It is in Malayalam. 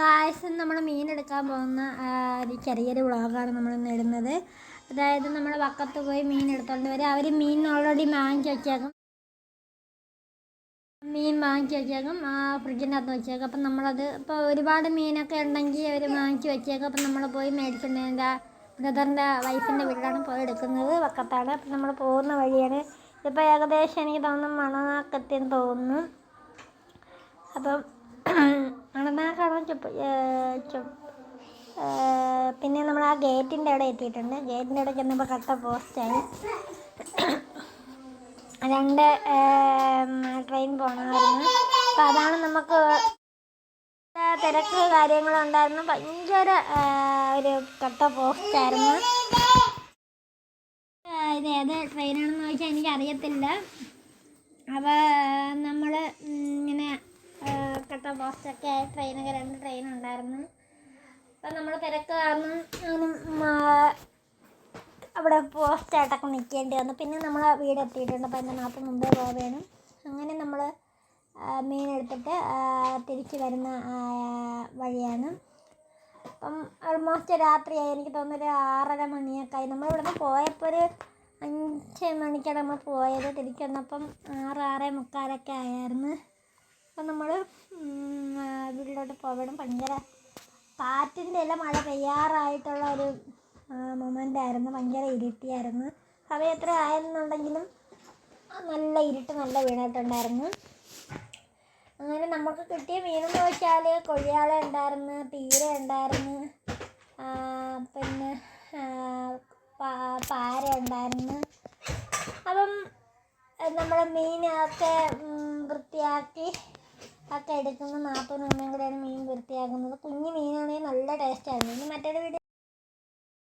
ഗായ്സ് നമ്മൾ മീൻ എടുക്കാൻ പോകുന്ന ഒരു ചെറിയൊരു വ്ളോഗാണ് നമ്മൾ നേടുന്നത് അതായത് നമ്മൾ വക്കത്ത് പോയി മീൻ എടുത്തോണ്ട് വരും. അവർ മീൻ ഓൾറെഡി വാങ്ങിച്ച് വെച്ചേക്കും. മീൻ വാങ്ങിച്ച് വെച്ചേക്കും അകത്ത് വെച്ചേക്കും. അപ്പം നമ്മളത് ഇപ്പോൾ ഒരുപാട് മീനൊക്കെ ഉണ്ടെങ്കിൽ അവർ വാങ്ങിച്ച് വെച്ചേക്കും. അപ്പം നമ്മൾ പോയി എന്റെ ബ്രദറിന്റെ വൈഫിന്റെ വീട്ടിലാണ് പോയി എടുക്കുന്നത് വക്കത്താണ്. അപ്പം നമ്മൾ പോകുന്ന വഴിയാണ്. ഇതിപ്പോൾ ഏകദേശം എനിക്ക് തോന്നുന്നു മണനാക്കത്തിന് തോന്നുന്നു. അപ്പം മണനാക്കാണ് ചുപ്പ് പിന്നെ നമ്മൾ ആ ഗേറ്റിന്റെ അവിടെ എത്തിയിട്ടുണ്ട്. ഗേറ്റിന്റെ അവിടെ ചെന്നപ്പോൾ കട്ട പോസ്റ്റായി രണ്ട് ട്രെയിൻ പോകണമായിരുന്നു അപ്പം അതാണ് നമുക്ക് തിരക്ക് കാര്യങ്ങളുണ്ടായിരുന്നു ഭയങ്കര ഒരു കട്ട പോസ്റ്റായിരുന്നു ഇത് ഏത് ട്രെയിനാണെന്ന് ചോദിച്ചാൽ എനിക്കറിയത്തില്ല. അപ്പോൾ നമ്മൾ ഇങ്ങനെ കട്ട പോസ്റ്റൊക്കെ ആയ. ട്രെയിനൊക്കെ രണ്ട് ട്രെയിൻ ഉണ്ടായിരുന്നു. അപ്പം നമ്മൾ തിരക്ക് കാരണം അവിടെ പോസ്റ്റായിട്ടൊക്കെ നിൽക്കേണ്ടി വന്നു. പിന്നെ നമ്മൾ വീട് എത്തിയിട്ടുണ്ട്. അപ്പം എന്റെ നാട്ടിൽ മുമ്പേ പോവുകയാണ് അങ്ങനെ നമ്മൾ മീൻ എടുത്തിട്ട് തിരിച്ചു വരുന്ന വഴിയാണ്. അപ്പം ഓൾമോസ്റ്റ് രാത്രിയായി എനിക്ക് തോന്നുന്നു ഒരു ആറര മണിയൊക്കെ ആയി. നമ്മൾ ഇവിടുന്ന് പോയപ്പോൾ ഒരു അഞ്ച് മണിക്കാണ് നമ്മൾ പോയത്. തിരിച്ച് വന്നപ്പം ആറ് ആറേ മുക്കാലൊക്കെ ആയായിരുന്നു. അപ്പം നമ്മൾ വീട്ടിലോട്ട് പോകണം ഭയങ്കര കാറ്റിന്റെ എല്ലാം മഴ പെയ്യാറായിട്ടുള്ള ഒരു മൊമെന്റ് ആയിരുന്നു. ഭയങ്കര ഇരുട്ടിയായിരുന്നു. സമയം എത്ര ആയെന്നുണ്ടെങ്കിലും നല്ല ഇരുട്ട് നല്ല വീണിട്ടുണ്ടായിരുന്നു അങ്ങനെ നമുക്ക് കിട്ടിയ മീനെന്ന് വെച്ചാൽ കൊഴിയാള ഉണ്ടായിരുന്നു പീര ഉണ്ടായിരുന്നു പിന്നെ പാര ഉണ്ടായിരുന്നു. അപ്പം നമ്മുടെ മീനൊക്കെ വൃത്തിയാക്കി ഒക്കെ എടുക്കുന്ന. നാൽപ്പത് രൂപയും കൂടെയാണ് മീൻ വൃത്തിയാക്കുന്നത്. കുഞ്ഞു മീനാണെങ്കിൽ നല്ല ടേസ്റ്റായിരുന്നു ഇനി മറ്റേത് വീഡിയോ